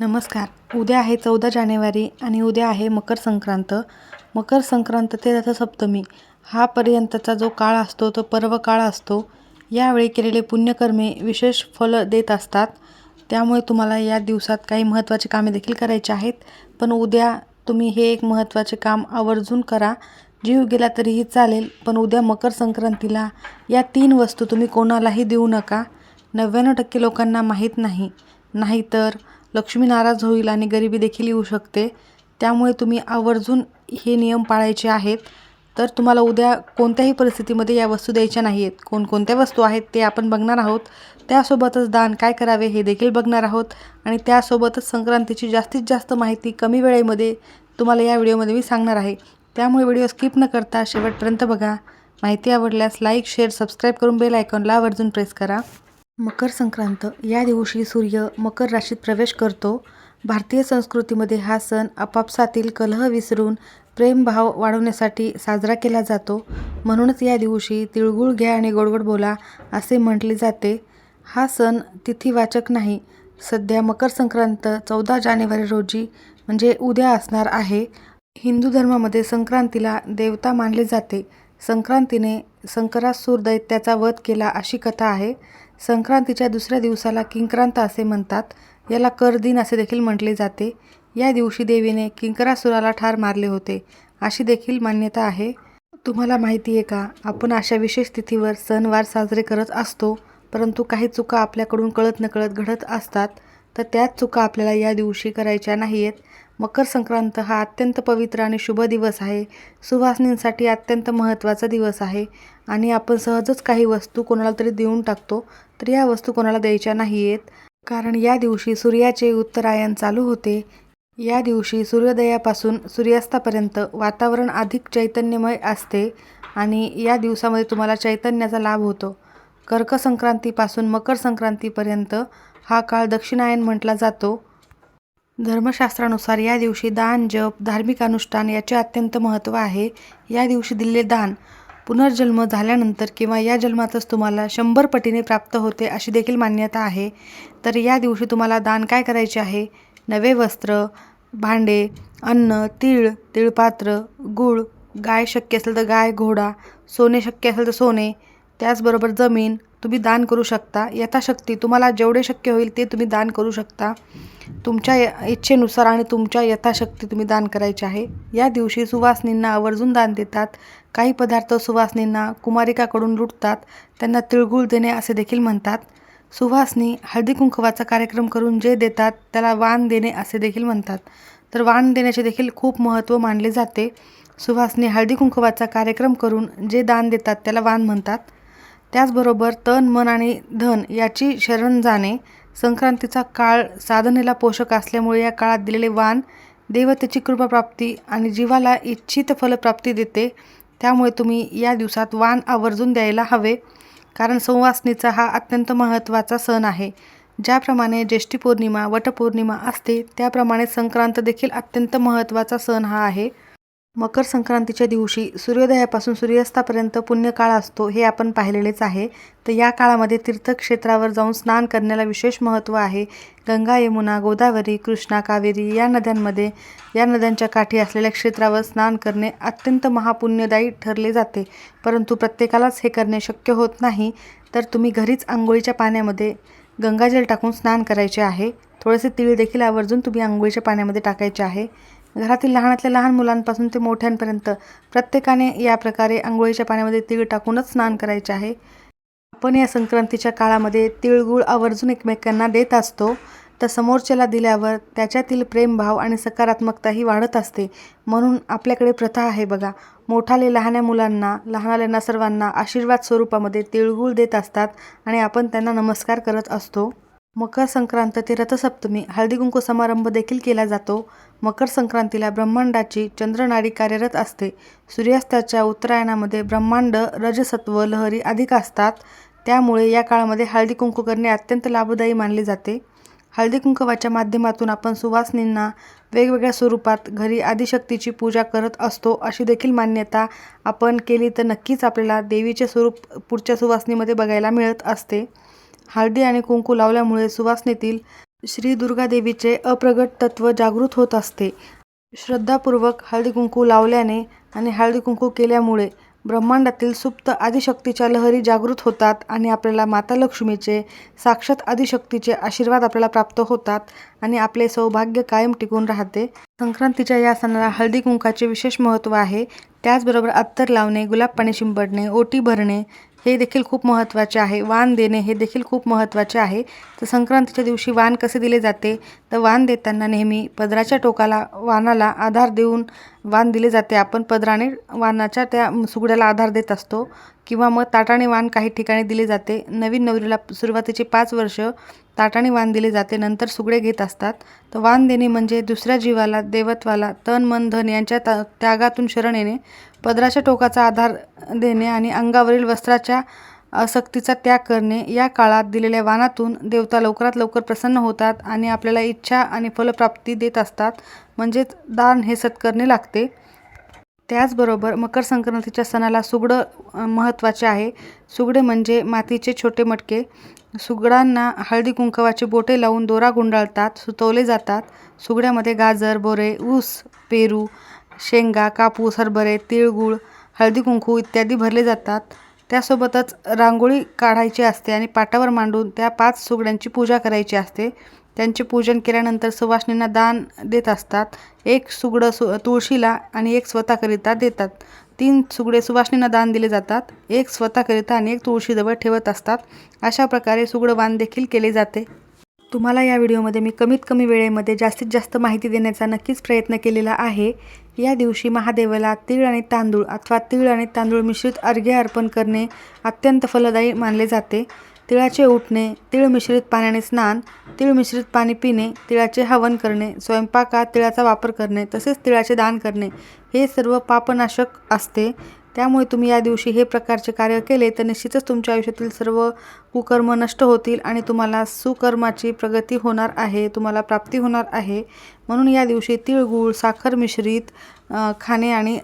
नमस्कार. उद्या आहे चौदा जानेवारी आणि उद्या आहे मकर संक्रांत. मकर संक्रांत ते रथसप्तमी. हा पर्यंतचा जो काळ असतो तो पर्व काळ असतो. यावेळी केलेले पुण्यकर्मे विशेष फल देत असतात. त्यामुळे तुम्हाला या दिवसात काही महत्त्वाचे कामे देखील करायचे आहेत. पण उद्या तुम्ही हे एक महत्त्वाचे काम आवर्जून करा. जीव गेला तरीही चालेल पण उद्या मकर संक्रांतीला या तीन वस्तू तुम्ही कोणालाही देऊ नका. नव्याण्णव टक्के लोकांना माहीत नाही. नाहीतर लक्ष्मी नाराज होईल आणि गरिबी देखील येऊ शकते. त्यामुळे तुम्ही आवर्जून हे नियम पाळायचे आहेत. तर तुम्हाला उद्या कोणत्याही परिस्थितीमध्ये या वस्तू द्यायच्या नाही आहेत कोणकोणत्या वस्तू आहेत ते आपण बघणार आहोत. त्यासोबतच दान काय करावे हे देखील बघणार आहोत. आणि त्यासोबतच संक्रांतीची जास्तीत जास्त माहिती कमी वेळेमध्ये तुम्हाला या व्हिडिओमध्ये मी सांगणार आहे. त्यामुळे व्हिडिओ स्किप न करता शेवटपर्यंत बघा. माहिती आवडल्यास लाईक शेअर सबस्क्राईब करून बेल आयकॉनला आवर्जून प्रेस करा. मकर संक्रांत. या दिवशी सूर्य मकर राशीत प्रवेश करतो. भारतीय संस्कृतीमध्ये हा सण आपापसातील कलह विसरून प्रेमभाव वाढवण्यासाठी साजरा केला जातो. म्हणूनच या दिवशी तिळगुळ घ्या आणि गोडगोड बोला असे म्हटले जाते. हा सण तिथीवाचक नाही. सध्या मकर संक्रांत चौदा जानेवारी रोजी म्हणजे उद्या असणार आहे. हिंदू धर्मामध्ये संक्रांतीला देवता मानले जाते. संक्रांतीने संकरासूर दैत्याचा वध केला अशी कथा आहे. संक्रांतीच्या दुसऱ्या दिवसाला किंक्रांत असे म्हणतात. याला कर दिन असे देखील म्हटले जाते. या दिवशी देवीने किंकरासुराला ठार मारले होते अशी देखील मान्यता आहे. तुम्हाला माहिती आहे का आपण अशा विशेष तिथीवर सणवार साजरे करत असतो परंतु काही चुका आपल्याकडून कळत नकळत घडत असतात तर त्याच चुका आपल्याला या दिवशी करायच्या नाही आहेत मकर संक्रांत हा अत्यंत पवित्र आणि शुभ दिवस आहे. सुवासनींसाठी अत्यंत महत्त्वाचा दिवस आहे. आणि आपण सहजच काही वस्तू कोणाला तरी देऊन टाकतो तर या वस्तू कोणाला द्यायच्या नाही आहेत कारण या दिवशी सूर्याचे उत्तरायण चालू होते. या दिवशी सूर्योदयापासून सूर्यास्तापर्यंत वातावरण अधिक चैतन्यमय असते आणि या दिवसामध्ये तुम्हाला चैतन्याचा लाभ होतो. कर्क संक्रांतीपासून मकर संक्रांतीपर्यंत हा काळ दक्षिणायन म्हटला जातो. धर्मशास्त्रानुसार या दिवशी दान जप धार्मिक अनुष्ठान याचे अत्यंत महत्त्व आहे. या दिवशी दिलेले दान पुनर्जन्म झाल्यानंतर किंवा या जन्मातच तुम्हाला शंभर पटीने प्राप्त होते अशी देखील मान्यता आहे. तर या दिवशी तुम्हाला दान काय करायचे आहे? नवे वस्त्र भांडे अन्न तीळ तिळपात्र गूळ गाय शक्य असेल तर गाय घोडा सोने शक्य असेल तर सोने त्याचबरोबर जमीन तुम्ही दान करू शकता. यथाशक्ती तुम्हाला जेवढे शक्य होईल ते तुम्ही दान करू शकता. तुमच्या य- इच्छेनुसार आणि तुमच्या यथाशक्ती तुम्ही दान करायचे आहे. या दिवशी सुवासनींना आवर्जून दान देतात. काही पदार्थ सुवासनींना कुमारिकाकडून लुटतात. त्यांना तिळगुळ देणे असे देखील म्हणतात. सुवासनी हळदी कुंकवाचा कार्यक्रम करून जे देतात त्याला वाण देणे असे देखील म्हणतात. तर वाण देण्याचे देखील खूप महत्त्व मानले जाते. सुवासनी हळदी कुंकवाचा कार्यक्रम करून जे दान देतात त्याला वाण म्हणतात. त्याचबरोबर तन मन आणि धन याची शरण जाणे संक्रांतीचा काळ साधनेला पोषक असल्यामुळे या काळात दिलेले वाण देवतेची कृपाप्राप्ती आणि जीवाला इच्छित फलप्राप्ती देते. त्यामुळे तुम्ही या दिवसात वाण आवर्जून द्यायला हवे. कारण संवासनीचा हा अत्यंत महत्त्वाचा सण आहे. ज्याप्रमाणे ज्येष्ठी पौर्णिमा वटपौर्णिमा असते त्याप्रमाणे संक्रांत देखील अत्यंत महत्त्वाचा सण हा आहे. मकर संक्रांतीच्या दिवशी सूर्योदयापासून सूर्यास्तापर्यंत पुण्यकाळ असतो हे आपण पाहिलेलेच आहे. तर या काळामध्ये तीर्थक्षेत्रावर जाऊन स्नान करण्याला विशेष महत्त्व आहे. गंगा यमुना गोदावरी कृष्णा कावेरी या नद्यांमध्ये या नद्यांच्या काठी असलेल्या क्षेत्रावर स्नान करणे अत्यंत महापुण्यदायी ठरले जाते. परंतु प्रत्येकालाच हे करणे शक्य होत नाही. तर तुम्ही घरीच आंघोळीच्या पाण्यामध्ये गंगाजल टाकून स्नान करायचे आहे. थोडेसे तीळ देखील आवर्जून तुम्ही आंघोळीच्या पाण्यामध्ये टाकायचे आहे. घरातील लहानातल्या लहान मुलांपासून ते मोठ्यांपर्यंत प्रत्येकाने या प्रकारे आंघोळीच्या पाण्यामध्ये तीळ टाकूनच स्नान करायचे आहे. आपण या संक्रांतीच्या काळामध्ये तिळगुळ आवर्जून एकमेकांना देत असतो. तर समोरच्याला दिल्यावर त्याच्यातील प्रेमभाव आणि सकारात्मकताही वाढत असते. म्हणून आपल्याकडे प्रथा आहे बघा. मोठाले लहान्या मुलांना लहानाल्यांना सर्वांना आशीर्वाद स्वरूपामध्ये तिळगुळ देत असतात आणि आपण त्यांना नमस्कार करत असतो. मकर संक्रांत ते रथसप्तमी हळदीकुंकू समारंभ देखील केला जातो. मकर संक्रांतीला ब्रह्मांडाची चंद्रनाडी कार्यरत असते. सूर्यास्ताच्या उत्तरायणामध्ये ब्रह्मांड रजसत्व लहरी अधिक असतात. त्यामुळे या काळामध्ये हळदीकुंकू करणे अत्यंत लाभदायी मानले जाते. हळदीकुंकवाच्या माध्यमातून आपण सुवासनींना वेगवेगळ्या स्वरूपात घरी आदिशक्तीची पूजा करत असतो अशी देखील मान्यता आपण केली तर नक्कीच आपल्याला देवीचे स्वरूप पुढच्या सुवासनीमध्ये बघायला मिळत असते. हळदी आणि कुंकू लावल्यामुळे सुवासनेतील श्री दुर्गादेवीचे अप्रगट तत्व जागृत होत असते. श्रद्धापूर्वक हळदी कुंकू लावल्याने आणि हळदी कुंकू केल्यामुळे ब्रह्मांडातील सुप्त आदिशक्तीच्या लहरी जागृत होतात आणि आपल्याला माता लक्ष्मीचे साक्षात आदिशक्तीचे आशीर्वाद आपल्याला प्राप्त होतात आणि आपले सौभाग्य कायम टिकून राहते. संक्रांतीच्या या सणाला हळदी कुंकाचे विशेष महत्त्व आहे. त्याचबरोबर अत्तर लावणे गुलाब पाणी शिंपडणे ओटी भरणे हे देखील खूप महत्त्वाचे आहे. वाण देणे हे देखील खूप महत्त्वाचे आहे. तर संक्रांतीच्या दिवशी वाण कसे दिले जाते? तर वाण देताना नेहमी पदराच्या टोकाला वाणाला आधार देऊन वाण दिले जाते. आपण पदराने वाणाच्या त्या सुगड्याला आधार देत असतो किंवा मग ताटाने वाण काही ठिकाणी दिले जाते. नवीन नवरीला सुरुवातीचे पाच वर्ष ताटाने वाण दिले जाते नंतर सुगडे घेत असतात. तर वाण देणे म्हणजे दुसऱ्या जीवाला देवत्वाला तन मन धन यांच्या ता त्यागातून शरण येणे. पदराच्या टोकाचा आधार देणे आणि अंगावरील वस्त्राच्या आसक्तीचा त्याग करणे या काळात दिलेल्या वाणातून देवता लवकरात लवकर प्रसन्न होतात आणि आपल्याला इच्छा आणि फलप्राप्ती देत असतात. म्हणजेच दान हे सत्करणे लागते. त्याचबरोबर मकर संक्रांतीच्या सणाला सुगडं महत्त्वाचे आहे. सुगडे म्हणजे मातीचे छोटे मटके. सुगडांना हळदी कुंकवाचे बोटे लावून दोरा गुंडाळतात सुतवले जातात. सुगड्यामध्ये गाजर बोरे ऊस पेरू शेंगा कापूस हरभरे तिळगुळ हळदी कुंकू इत्यादी भरले जातात. त्यासोबतच रांगोळी काढायची असते आणि पाटावर मांडून त्या पाच सुगड्यांची पूजा करायची असते. त्यांचे पूजन केल्यानंतर सुवासिनींना दान देत असतात. एक सुगडं सु तुळशीला आणि एक स्वतःकरिता देतात. तीन सुगडे सुवासिनींना दान दिले जातात. एक स्वतःकरिता आणि एक तुळशीजवळ ठेवत असतात. अशा प्रकारे सुगडं वाण देखील केले जाते. तुम्हाला या व्हिडिओमध्ये मी कमीत कमी वेळेमध्ये जास्तीत जास्त माहिती देण्याचा नक्कीच प्रयत्न केलेला आहे. या दिवशी महादेवाला तीळ आणि तांदूळ अथवा तीळ आणि तांदूळ मिश्रित अर्घ्य अर्पण करणे अत्यंत फलदायी मानले जाते. तिळाचे उठणे तीळ मिश्रित पाण्याने स्नान तीळ मिश्रित पाणी पिणे तिळाचे हवन करणे स्वयंपाकात तिळाचा वापर करणे तसेच तिळाचे दान करणे हे सर्व पापनाशक असते. त्यामुळे तुम्ही या दिवशी हे प्रकारचे कार्य केले तर निश्चितच तुमच्या आयुष्यातील सर्व कुकर्म नष्ट होतील आणि तुम्हाला सुकर्माची प्रगती होणार आहे तुम्हाला प्राप्ती होणार आहे. म्हणून या दिवशी तिळगूळ साखर मिश्रित खाणे आणि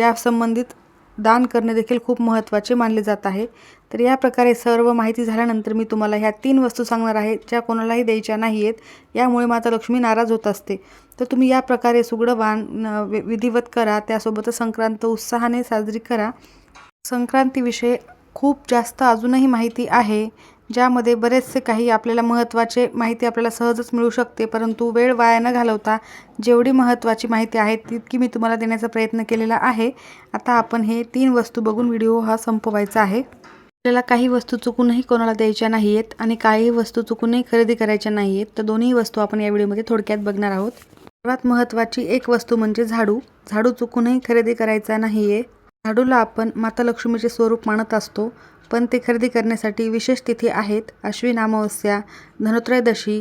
या संबंधित दान करणे देखील खूप महत्त्वाचे मानले जात आहे. तर या प्रकारे सर्व माहिती झाल्यानंतर मी तुम्हाला ह्या तीन वस्तू सांगणार आहे ज्या कोणालाही द्यायच्या नाही आहेत यामुळे माता लक्ष्मी नाराज होत असते. तर तुम्ही या प्रकारे सुगडं वाण वि- विधिवत करा. त्यासोबतच संक्रांत उत्साहाने साजरी करा. संक्रांतीविषयी खूप जास्त अजूनही माहिती आहे ज्यामध्ये बरेचसे काही आपल्याला महत्त्वाचे माहिती आपल्याला सहजच मिळू शकते. परंतु वेळ वाया न घालवता जेवढी महत्त्वाची माहिती आहे तितकी मी तुम्हाला देण्याचा प्रयत्न केलेला आहे. आता आपण हे तीन वस्तू बघून व्हिडिओ हा संपवायचा आहे. आपल्याला काही वस्तू चुकूनही कोणाला द्यायच्या नाही आहेत आणि काही वस्तू चुकूनही खरेदी करायच्या नाही आहेत तर दोन्ही वस्तू आपण या व्हिडिओमध्ये थोडक्यात बघणार आहोत. सर्वात महत्त्वाची एक वस्तू म्हणजे झाडू. झाडू चुकूनही खरेदी करायचा नाही आहे झाडूला आपण माता लक्ष्मीचे स्वरूप मानत असतो पण ते खरेदी करण्यासाठी विशेष तिथी आहेत अश्विन अमावस्या धनोत्रयदशी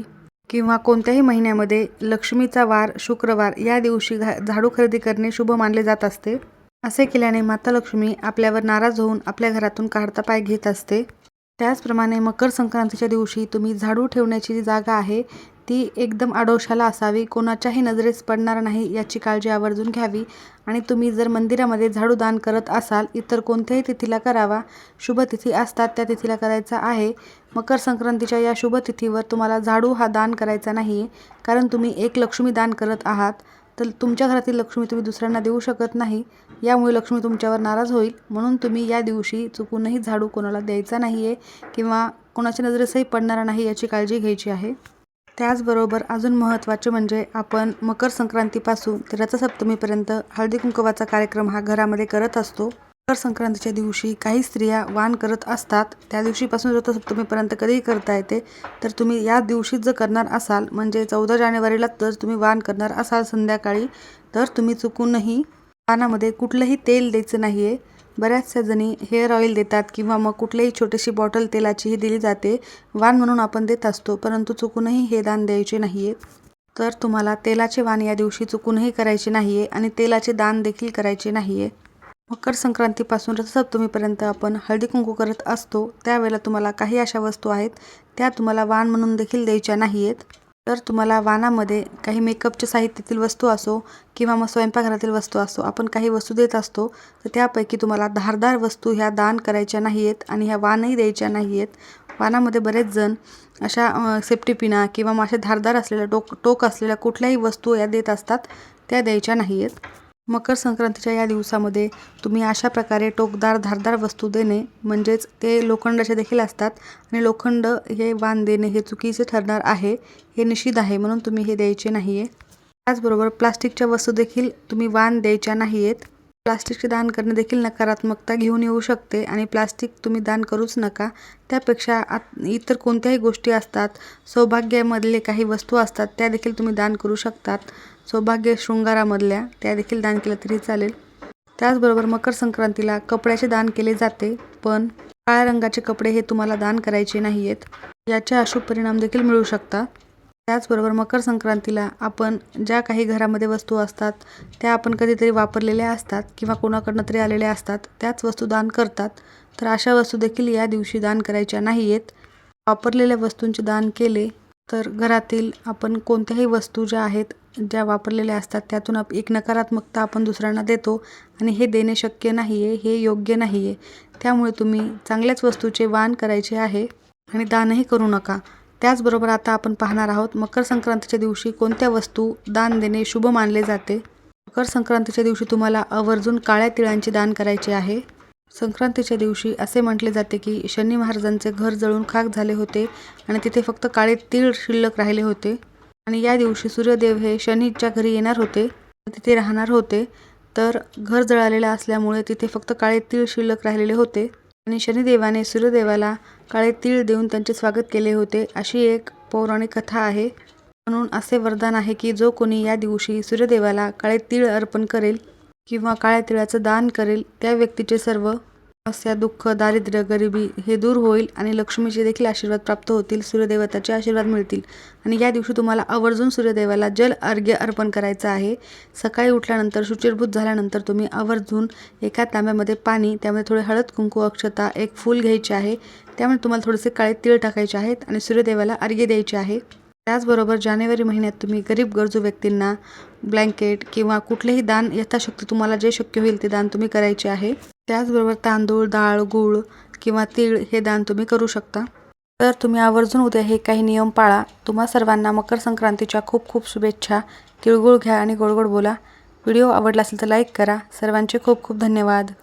किंवा कोणत्याही महिन्यामध्ये लक्ष्मीचा वार शुक्रवार या दिवशी घा झाडू खरेदी करणे शुभ मानले जात असते. असे केल्याने माता लक्ष्मी आपल्यावर नाराज होऊन आपल्या घरातून काढता पाय घेत असते. त्याचप्रमाणे मकर संक्रांतीच्या दिवशी तुम्ही झाडू ठेवण्याची जी जागा आहे ती एकदम आडोशाला असावी कोणाच्याही नजरेस पडणार नाही याची काळजी आवर्जून घ्यावी आणि तुम्ही जर मंदिरामध्ये झाडू दान करत असाल इतर कोणत्याही तिथीला करावा. शुभ तिथी असतात त्या तिथीला करायचा आहे. मकर संक्रांतीच्या या शुभ तिथीवर तुम्हाला झाडू हा दान करायचा नाही आहे कारण तुम्ही एक लक्ष्मी दान करत आहात. तर तुमच्या घरातील लक्ष्मी तुम्ही दुसऱ्यांना देऊ शकत नाही. यामुळे लक्ष्मी तुमच्यावर नाराज होईल. म्हणून तुम्ही या दिवशी चुकूनही झाडू कोणाला द्यायचा नाही आहे किंवा कोणाच्या नजरेसही पडणारा नाही याची काळजी घ्यायची आहे. त्याचबरोबर अजून महत्त्वाचे म्हणजे आपण मकर संक्रांतीपासून ते रथसप्तमीपर्यंत हळदी कुंकवाचा कार्यक्रम हा घरामध्ये करत असतो. मकर संक्रांतीच्या दिवशी काही स्त्रिया वाण करत असतात त्या दिवशीपासून रथसप्तमीपर्यंत कधीही करता येते. तर तुम्ही या दिवशीच जर करणार असाल म्हणजे चौदा जानेवारीला जर तुम्ही वाण करणार असाल संध्याकाळी तर तुम्ही चुकूनही वाणामध्ये कुठलंही तेल द्यायचं नाही आहे बऱ्याचशा जणी हेअर ऑइल देतात किंवा मग कुठलीही छोटीशी बॉटल तेलाचीही दिली जाते. वाण म्हणून आपण देत असतो परंतु चुकूनही हे दान द्यायचे नाही आहे तर तुम्हाला तेलाचे वाण या दिवशी चुकूनही करायचे नाही आहे आणि तेलाचे दान देखील करायचे नाही आहे मकर संक्रांतीपासून रथसप्तमीपर्यंत आपण हळदी कुंकू करत असतो त्यावेळेला तुम्हाला काही अशा वस्तू आहेत त्या तुम्हाला वाण म्हणून देखील द्यायच्या नाही आहेत तर तुम्हाला वाणामध्ये काही मेकअपच्या साहित्यातील वस्तू असो किंवा मग स्वयंपाकघरातील वस्तू असो आपण काही वस्तू देत असतो तर त्यापैकी तुम्हाला धारदार वस्तू ह्या दान करायच्या नाही आहेत आणि ह्या वाणही द्यायच्या नाही आहेत वाणामध्ये बरेच जण अशा सेफ्टी पिना किंवा मासे धारदार असलेल्या टोक टोक असलेल्या कुठल्याही वस्तू या देत असतात त्या द्यायच्या नाही आहेत मकर संक्रांतीच्या या दिवसामध्ये तुम्ही अशा प्रकारे टोकदार धारदार वस्तू देणे म्हणजेच ते लोखंडाचे देखील असतात आणि लोखंड हे वाण देणे हे चुकीचे ठरणार आहे हे निषिद्ध आहे म्हणून तुम्ही हे द्यायचे नाही आहे त्याचबरोबर प्लास्टिकच्या वस्तू देखील तुम्ही वाण द्यायच्या नाही आहेत प्लास्टिकचे दान करणे देखील नकारात्मकता घेऊन येऊ शकते आणि प्लास्टिक तुम्ही दान करूच नका. त्यापेक्षा आत इतर कोणत्याही गोष्टी असतात सौभाग्यामधले काही वस्तू असतात त्या देखील तुम्ही दान करू शकतात. सौभाग्य शृंगारामधल्या त्या देखील दान केलं तरी चालेल. त्याचबरोबर मकर संक्रांतीला कपड्याचे दान केले जाते पण काळ्या रंगाचे कपडे हे तुम्हाला दान करायचे नाही आहेत याचे अशुभ परिणाम देखील मिळू शकतात. त्याचबरोबर मकर संक्रांतीला आपण ज्या काही घरामध्ये वस्तू असतात त्या आपण कधीतरी वापरलेल्या असतात किंवा कोणाकडनं तरी आलेल्या असतात त्याच वस्तू दान करतात. तर अशा वस्तू देखील या दिवशी दान करायच्या नाही आहेत वापरलेल्या वस्तूंचे दान केले तर घरातील आपण कोणत्याही वस्तू ज्या आहेत ज्या वापरलेल्या असतात त्यातून आप एक नकारात्मकता आपण दुसऱ्यांना देतो आणि हे देणे शक्य नाही आहे हे योग्य नाही आहे त्यामुळे तुम्ही चांगल्याच वस्तूचे वाण करायचे आहे आणि दानही करू नका. त्याचबरोबर आता आपण पाहणार आहोत मकर संक्रांतीच्या दिवशी कोणत्या वस्तू दान देणे शुभ मानले जाते? मकर संक्रांतीच्या दिवशी तुम्हाला आवर्जून काळ्या तिळांचे दान करायचे आहे. संक्रांतीच्या दिवशी असे म्हटले जाते की शनी महाराजांचे घर जळून खाक झाले होते आणि तिथे फक्त काळे तीळ शिल्लक राहिले होते. आणि या दिवशी सूर्यदेव हे शनीच्या घरी येणार होते. तिथे राहणार होते. तर घर जळालेलं असल्यामुळे तिथे फक्त काळे तीळ शिल्लक राहिलेले होते. आणि शनिदेवाने सूर्यदेवाला काळे तीळ देऊन त्यांचे स्वागत केले होते अशी एक पौराणिक कथा आहे. म्हणून असे वरदान आहे की जो कोणी या दिवशी सूर्यदेवाला काळे तीळ अर्पण करेल किंवा काळ्या तिळाचं दान करेल त्या व्यक्तीचे सर्व समस्या दुःख दारिद्र्य गरिबी हे दूर होईल आणि लक्ष्मीचे देखील आशीर्वाद प्राप्त होतील सूर्यदेवताचे आशीर्वाद मिळतील. आणि या दिवशी तुम्हाला आवर्जून सूर्यदेवाला जल अर्घ्य अर्पण करायचं आहे. सकाळी उठल्यानंतर शुचिरभूत झाल्यानंतर तुम्ही आवर्जून एका तांब्यामध्ये पाणी त्यामध्ये थोडे हळद कुंकू अक्षता एक फूल घ्यायचे आहे. त्यामुळे तुम्हाला थोडेसे काळे तीळ टाकायचे आहेत आणि सूर्यदेवाला अर्घ्य द्यायचे आहे. त्याचबरोबर जानेवारी महिन्यात तुम्ही गरीब गरजू व्यक्तींना ब्लँकेट किंवा कुठलेही दान यथाशक्ती तुम्हाला जे शक्य होईल ते दान तुम्ही करायचे आहे. त्याचबरोबर तांदूळ डाळ गूळ किंवा तीळ हे दान तुम्ही करू शकता. तर तुम्ही आवर्जून उद्या हे काही नियम पाळा. तुम्हा सर्वांना मकर संक्रांतीच्या खूप खूप शुभेच्छा. तिळगुळ घ्या आणि गोड गोड बोला. व्हिडिओ आवडला असेल तर लाईक करा. सर्वांचे खूप खूप धन्यवाद.